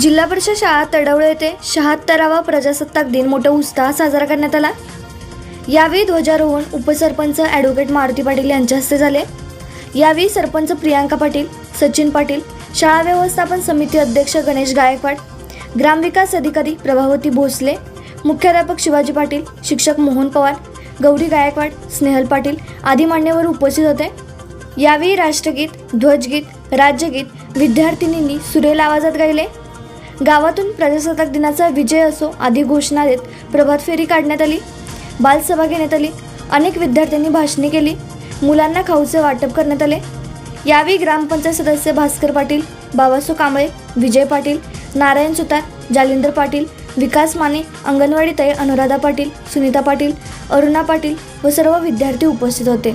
जिल्हा परिषद शाळा तडवळे येथे शहात्तरावा प्रजासत्ताक दिन मोठा उत्साह साजरा करण्यात आला. यावेळी ध्वजारोहण उपसरपंच ॲडव्होकेट मारुती पाटील यांच्या हस्ते झाले. यावेळी सरपंच प्रियांका पाटील सचिन पाटील शाळा व्यवस्थापन समिती अध्यक्ष गणेश गायकवाड ग्रामविकास अधिकारी प्रभावती भोसले मुख्याध्यापक शिवाजी पाटील शिक्षक मोहन पवार गौरी गायकवाड स्नेहल पाटील आदी मान्यवर उपस्थित होते. यावेळी राष्ट्रगीत ध्वजगीत राज्यगीत विद्यार्थिनींनी सुरेल आवाजात गायले. गावातून प्रजासत्ताक दिनाचा विजय असो आदी घोषणा देत प्रभात फेरी काढण्यात आली. बालसभा घेण्यात आली. अनेक विद्यार्थ्यांनी भाषणे केली. मुलांना खाऊचे वाटप करण्यात आले. यावेळी ग्रामपंचायत सदस्य भास्कर पाटील बाबासो कांबळे विजय पाटील नारायण सुतार जालिंदर पाटील विकास माने अंगणवाडी ताई अनुराधा पाटील सुनीता पाटील अरुणा पाटील व सर्व विद्यार्थी उपस्थित होते.